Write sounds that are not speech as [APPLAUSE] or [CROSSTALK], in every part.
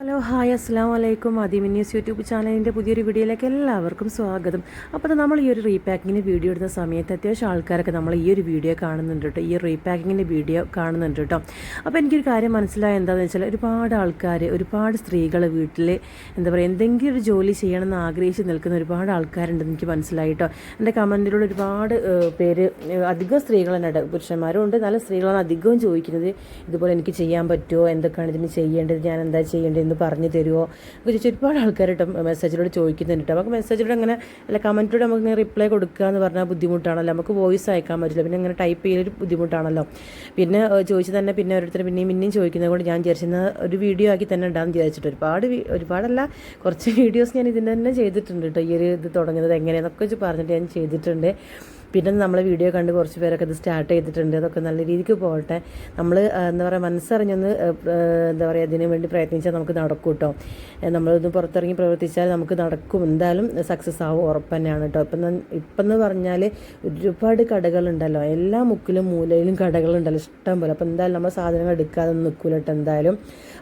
Hello hi അസ്സാം വലൈക്കും ആദിമി news YouTube ചാനലിന്റെ പുതിയൊരു വീഡിയോയിലേക്ക് എല്ലാവർക്കും സ്വാഗതം. അപ്പോൾ നമ്മൾ ഈ ഒരു റീപാക്കിങ്ങിന് വീഡിയോ എടുത്ത സമയത്ത് അത്യാവശ്യം ആൾക്കാരൊക്കെ നമ്മൾ ഈ ഒരു വീഡിയോ കാണുന്നുണ്ട് കേട്ടോ. ഈ റീപാക്കിങ്ങിന്റെ വീഡിയോ കാണുന്നുണ്ട് കേട്ടോ. അപ്പോൾ എനിക്കൊരു കാര്യം മനസ്സിലായ എന്താണെന്ന് വെച്ചാൽ ഒരുപാട് ആൾക്കാർ ഒരുപാട് സ്ത്രീകൾ വീട്ടിൽ എന്താ പറയുക എന്തെങ്കിലും ഒരു ജോലി ചെയ്യണമെന്ന് ആഗ്രഹിച്ച് നിൽക്കുന്ന ഒരുപാട് ആൾക്കാരുണ്ടെന്ന് എനിക്ക് മനസ്സിലായി കേട്ടോ. എന്റെ കമന്റിലൂടെ ഒരുപാട് പേര് അധികം സ്ത്രീകൾ തന്നെ പുരുഷന്മാരും ഉണ്ട് നല്ല സ്ത്രീകളാണ് അധികവും ചോദിക്കുന്നത് ഇതുപോലെ എനിക്ക് ചെയ്യാൻ പറ്റുമോ? എന്തൊക്കെയാണ് ഇതിന് ചെയ്യേണ്ടത്? ഞാൻ എന്താ ചെയ്യേണ്ടത്? എന്ന് പറഞ്ഞു തരുമോ അപ്പോൾ ചോദിച്ചാൽ ഒരുപാട് ആൾക്കാർ കേട്ടോ മെസ്സേജിലൂടെ ചോദിക്കുന്നുണ്ട് നമുക്ക് മെസ്സേജിലൂടെ അങ്ങനെ അല്ല കമന്റിലൂടെ നമുക്ക് ഇങ്ങനെ റിപ്ലൈ കൊടുക്കുക എന്ന് പറഞ്ഞാൽ ബുദ്ധിമുട്ടാണല്ലോ. നമുക്ക് വോയിസ് അയക്കാൻ പറ്റില്ല. പിന്നെ അങ്ങനെ ടൈപ്പ് ചെയ്യലൊരു ബുദ്ധിമുട്ടാണല്ലോ. പിന്നെ ചോദിച്ചു തന്നെ പിന്നെ ഓരോരുത്തർ പിന്നെയും പിന്നെയും ചോദിക്കുന്നത് കൊണ്ട് ഞാൻ വിചാരിച്ചിരുന്ന ഒരു വീഡിയോ ആക്കി തന്നെ ഉണ്ടാകും വിചാരിച്ചിട്ട് ഒരുപാട് ഒരുപാടല്ല കുറച്ച് [LAUGHS] വീഡിയോസ് ഞാൻ ഇതിന്റെ തന്നെ ചെയ്തിട്ടുണ്ട് കേട്ടോ. ഈ ഒരു ഇത് തുടങ്ങുന്നത് എങ്ങനെയെന്നൊക്കെ വെച്ച് പറഞ്ഞിട്ട് ഞാൻ ചെയ്തിട്ടുണ്ട്. പിന്നെ നമ്മൾ വീഡിയോ കണ്ട് കുറച്ച് പേരൊക്കെ ഇത് സ്റ്റാർട്ട് ചെയ്തിട്ടുണ്ട്. അതൊക്കെ നല്ല രീതിക്ക് പോകട്ടെ. നമ്മൾ എന്താ പറയുക മനസ്സറിഞ്ഞൊന്ന് എന്താ പറയുക അതിനു വേണ്ടി പ്രയത്നിച്ചാൽ നമുക്ക് നടക്കും കേട്ടോ നമ്മളൊന്ന് പുറത്തിറങ്ങി പ്രവർത്തിച്ചാൽ നമുക്ക് നടക്കും. എന്തായാലും സക്സസ് ആവും ഉറപ്പ് തന്നെയാണ് കേട്ടോ ഇപ്പം ഇപ്പം എന്ന് പറഞ്ഞാൽ ഒരുപാട് കടകളുണ്ടല്ലോ. എല്ലാ മുക്കിലും മൂലയിലും കടകളുണ്ടല്ലോ ഇഷ്ടം പോലെ. അപ്പോൾ എന്തായാലും നമ്മൾ സാധനങ്ങൾ എടുക്കാതെ നിൽക്കൂല കേട്ടോ എന്തായാലും.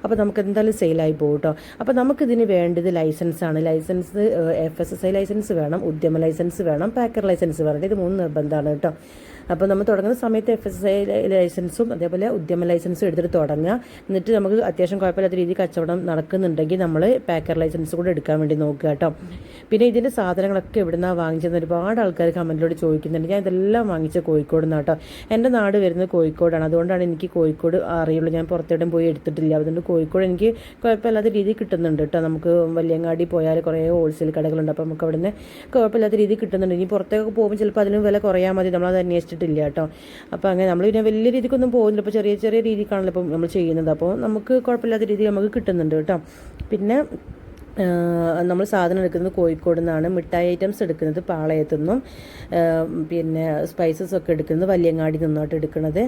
അപ്പോൾ നമുക്ക് എന്തായാലും സെയിലായി പോകും കേട്ടോ അപ്പോൾ നമുക്കിതിന് വേണ്ടത് ലൈസൻസാണ് license F S S I license വേണം ഉദ്യമ ലൈസൻസ് വേണം പാക്കർ ലൈസൻസ് വേണം. ഇത് മൂന്ന് നിർബന്ധമാണ് കേട്ടോ. അപ്പോൾ നമ്മൾ തുടങ്ങുന്ന സമയത്ത് എഫ് എസ് ഐ ലൈസൻസും അതേപോലെ ഉദ്യമ ലൈസൻസും എടുത്തിട്ട് തുടങ്ങുക. എന്നിട്ട് നമുക്ക് അത്യാവശ്യം കുഴപ്പമില്ലാത്ത രീതിയിൽ കച്ചവടം നടക്കുന്നുണ്ടെങ്കിൽ നമ്മൾ പാക്കർ ലൈസൻസ് കൂടെ എടുക്കാൻ വേണ്ടി നോക്കുക കേട്ടോ. പിന്നെ ഇതിന്റെ സാധനങ്ങളൊക്കെ എവിടുന്നാണ് വാങ്ങിച്ചതെന്ന് ഒരുപാട് ആൾക്കാർ കമന്റിലൂടെ ചോദിക്കുന്നുണ്ട്. ഞാൻ ഇതെല്ലാം വാങ്ങിച്ച കോഴിക്കോട് നിന്നാണ് കേട്ടോ. എന്റെ നാട് വരുന്നത് കോഴിക്കോടാണ്. അതുകൊണ്ടാണ് എനിക്ക് കോഴിക്കോട് അറിയുള്ളൂ. ഞാൻ പുറത്തെവിടെയും പോയി എടുത്തിട്ടില്ല. അതുകൊണ്ട് കോഴിക്കോട് എനിക്ക് കുഴപ്പമില്ലാത്ത രീതിയിൽ കിട്ടുന്നുണ്ട് കേട്ടോ. നമുക്ക് വലിയങ്ങാടി പോയാൽ കുറേ ഹോൾസെയിൽ കടകളുണ്ട്. അപ്പോൾ നമുക്ക് അവിടെ നിന്ന് കുഴപ്പമില്ലാത്ത രീതിയിൽ കിട്ടുന്നുണ്ട്. ഇനി പുറത്തേക്ക് പോകുമ്പോൾ ചിലപ്പോൾ അതിനും വില കുറയാൻ മതി നമ്മളത് അന്വേഷിച്ചിട്ടില്ല കേട്ടോ. അപ്പോൾ അങ്ങനെ നമ്മൾ പിന്നെ വലിയ രീതിക്കൊന്നും പോകുന്നില്ല. ഇപ്പോൾ ചെറിയ ചെറിയ രീതിക്കാണല്ലോ ഇപ്പം നമ്മൾ ചെയ്യുന്നത്. അപ്പോൾ നമുക്ക് കുഴപ്പമില്ലാത്ത രീതിയിൽ നമുക്ക് കിട്ടുന്നുണ്ട് കേട്ടോ. പിന്നെ നമ്മൾ സാധനം എടുക്കുന്നത് കോഴിക്കോട് നിന്നാണ്. മിഠായി ഐറ്റംസ് എടുക്കുന്നത് പാളയത്തു നിന്നും. പിന്നെ സ്പൈസസ് ഒക്കെ എടുക്കുന്നത് വല്യങ്ങാടി നിന്നോട്ട് എടുക്കുന്നത്.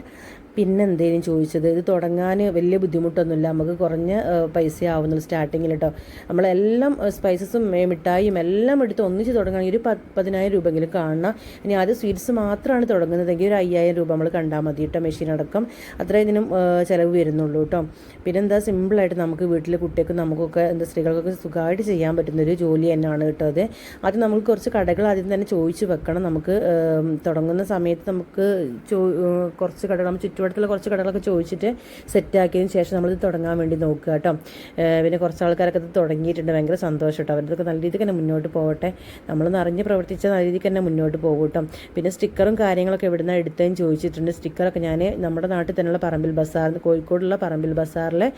പിന്നെ എന്തേലും ചോദിച്ചത്? ഇത് തുടങ്ങാൻ വലിയ ബുദ്ധിമുട്ടൊന്നുമില്ല. നമുക്ക് കുറഞ്ഞ പൈസ ആവുന്നുള്ളൂ സ്റ്റാർട്ടിങ്ങിൽ കേട്ടോ നമ്മളെല്ലാം സ്പൈസസും മിഠായിയും എല്ലാം എടുത്ത് ഒന്നിച്ച് തുടങ്ങുകയാണെങ്കിൽ ഒരു പതിനായിരം രൂപയെങ്കിലും കാണണം. ഇനി ആദ്യം സ്വീറ്റ്സ് മാത്രമാണ് തുടങ്ങുന്നതെങ്കിൽ ഒരു അയ്യായിരം രൂപ നമ്മൾ കണ്ടാൽ മതി കേട്ടോ മെഷീൻ അടക്കം അത്രേ ഇതിനും ചിലവ് വരുന്നുള്ളൂ കേട്ടോ. പിന്നെ എന്താ സിമ്പിളായിട്ട് നമുക്ക് വീട്ടിൽ കുട്ടികൾക്ക് നമുക്കൊക്കെ എന്താ സ്ത്രീകൾക്കൊക്കെ സുഖമായിട്ട് ചെയ്യാൻ പറ്റുന്നൊരു ജോലി തന്നെയാണ് കേട്ടോ അത്. അത് നമുക്ക് കുറച്ച് കടകൾ ആദ്യം തന്നെ ചോദിച്ചു വെക്കണം. നമുക്ക് തുടങ്ങുന്ന സമയത്ത് നമുക്ക് കുറച്ച് കടകൾ നമ്മൾ ചുറ്റുവട്ടത്തുള്ള കുറച്ച് കടകളൊക്കെ ചോദിച്ചിട്ട് സെറ്റാക്കിയതിന് ശേഷം നമ്മളിത് തുടങ്ങാൻ വേണ്ടി നോക്കുക കേട്ടോ. പിന്നെ കുറച്ച് ആൾക്കാരൊക്കെ ഇത് തുടങ്ങിയിട്ടുണ്ട്. ഭയങ്കര സന്തോഷം കേട്ടോ. അവരതൊക്കെ നല്ല രീതിക്ക് തന്നെ മുന്നോട്ട് പോകട്ടെ. നമ്മൾ നിറഞ്ഞ് പ്രവർത്തിച്ച നല്ല രീതിക്ക് തന്നെ മുന്നോട്ട് പോകും പിന്നെ സ്റ്റിക്കറും കാര്യങ്ങളൊക്കെ ഇവിടുന്ന് എടുത്തതെന്ന് ചോദിച്ചിട്ടുണ്ട്. സ്റ്റിക്കറൊക്കെ ഞാൻ നമ്മുടെ നാട്ടിൽ തന്നെയുള്ള പറമ്പിൽ ബസാർ കോഴിക്കോടുള്ള പറമ്പിൽ ബസാറിലെ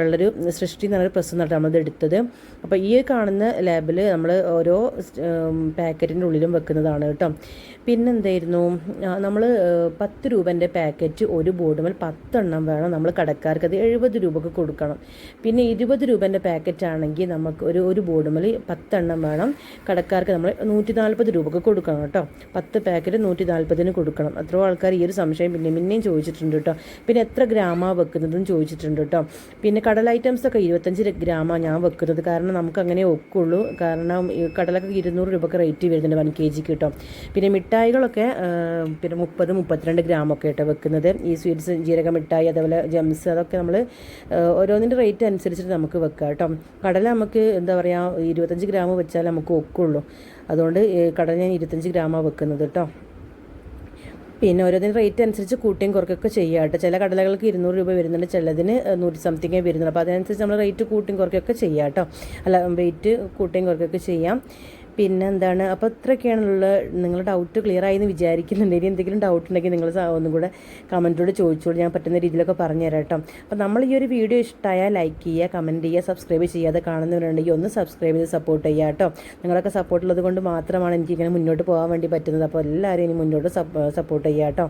ഉള്ളൊരു സൃഷ്ടി എന്നൊരു പ്രസ് എന്നിട്ട് നമ്മളത് എടുത്തത്. അപ്പോൾ ഈ കാണുന്ന ലാബിൽ നമ്മൾ ഓരോ പാക്കറ്റിന്റെ ഉള്ളിലും വെക്കുന്നതാണ് കേട്ടോ. പിന്നെന്തായിരുന്നു? നമ്മൾ പത്ത് രൂപന്റെ പാക്കറ്റ് ഒരു ബോർഡുമേൽ പത്തെണ്ണം വേണം നമ്മൾ കടക്കാർക്ക്. അത് എഴുപത് രൂപക്ക് കൊടുക്കണം. പിന്നെ ഇരുപത് രൂപന്റെ പാക്കറ്റ് ആണെങ്കിൽ നമുക്ക് ഒരു ഒരു ബോർഡുമേൽ പത്തെണ്ണം വേണം കടക്കാർക്ക് നമ്മൾ നൂറ്റി നാൽപ്പത് രൂപക്ക് കൊടുക്കണം കേട്ടോ. പത്ത് പാക്കറ്റ് നൂറ്റി നാൽപ്പതിന് കൊടുക്കണം. അത്രയോ ആൾക്കാർ ഈ ഒരു സംശയം പിന്നെ പിന്നെയും ചോദിച്ചിട്ടുണ്ട് കേട്ടോ. പിന്നെ എത്ര ഗ്രാമാണ് വെക്കുന്നതെന്ന് ചോദിച്ചിട്ടുണ്ട് കേട്ടോ. പിന്നെ കടൽ ഐറ്റംസ് ഒക്കെ ഇരുപത്തഞ്ച് ഗ്രാമാണ് ഞാൻ വെക്കുന്നത്. കാരണം നമുക്ക് അങ്ങനെ ഒക്കുള്ളൂ. കാരണം കടലൊക്കെ ഇരുന്നൂറ് രൂപക്ക് റേറ്റ് വരുന്നുണ്ട് വൺ കെ ജിക്ക് കേട്ടോ. പിന്നെ മിഠായികളൊക്കെ പിന്നെ മുപ്പത് മുപ്പത്തിരണ്ട് ഗ്രാമൊക്കെ കേട്ടോ വെക്കുന്നത്. സ്വീറ്റ്സ് ജീരക മിഠായി അതേപോലെ ജംസ് അതൊക്കെ നമ്മൾ ഓരോന്നിന്റെ റേറ്റ് അനുസരിച്ചിട്ട് നമുക്ക് വെക്കാം കേട്ടോ. കടല നമുക്ക് എന്താ പറയുക ഇരുപത്തഞ്ച് ഗ്രാം വെച്ചാൽ നമുക്ക് ഒക്കുള്ളൂ. അതുകൊണ്ട് ഈ കടല ഞാൻ ഇരുപത്തഞ്ച് ഗ്രാമാണ് വെക്കുന്നത് കേട്ടോ. പിന്നെ ഓരോന്നിന് റേറ്റ് അനുസരിച്ച് കൂട്ടിയും കുറക്കൊക്കെ ചെയ്യുക കേട്ടോ. ചില കടലകൾക്ക് ഇരുന്നൂറ് രൂപ വരുന്നുണ്ട് ചിലതിന് നൂറ്റി സംതിങ്ങേ വരുന്നുള്ളൂ അപ്പോൾ അതിനനുസരിച്ച് നമ്മൾ റേറ്റ് കൂട്ടിയും കുറക്കൊക്കെ ചെയ്യാം കേട്ടോ. അല്ല വെയിറ്റ് കൂട്ടിയും കുറക്കൊക്കെ ചെയ്യാം. പിന്നെ എന്താണ് അപ്പോൾ ഇത്രയൊക്കെയാണുള്ള നിങ്ങളുടെ ഡൗട്ട് ക്ലിയർ ആയി എന്ന് വിചാരിക്കുന്നുണ്ട്. ഇനി എന്തെങ്കിലും ഡൗട്ട് ഉണ്ടെങ്കിൽ നിങ്ങൾ ഒന്നും കൂടെ കമന്റോട് ചോദിച്ചോളൂ. ഞാൻ പറ്റുന്ന രീതിയിലൊക്കെ പറഞ്ഞു തരാം കേട്ടോ. അപ്പോൾ നമ്മൾ ഈ ഒരു വീഡിയോ ഇഷ്ടമായാൽ ലൈക്ക് ചെയ്യുക കമന്റ് ചെയ്യുക സബ്സ്ക്രൈബ് ചെയ്യാതെ കാണുന്നവരുണ്ടെങ്കിൽ ഒന്ന് സബ്സ്ക്രൈബ് ചെയ്ത് സപ്പോർട്ട് ചെയ്യുക കേട്ടോ. നിങ്ങളൊക്കെ സപ്പോർട്ടുള്ളത് കൊണ്ട് മാത്രമാണ് എനിക്കിങ്ങനെ മുന്നോട്ട് പോകാൻ വേണ്ടി പറ്റുന്നത്. അപ്പോൾ എല്ലാവരും ഇനി മുന്നോട്ട് സപ്പോർട്ട് ചെയ്യുക കേട്ടോ.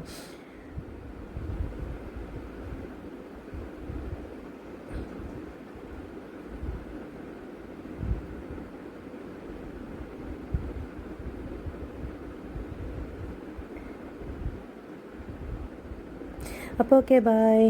അപ്പോൾ ഓക്കെ ബായ്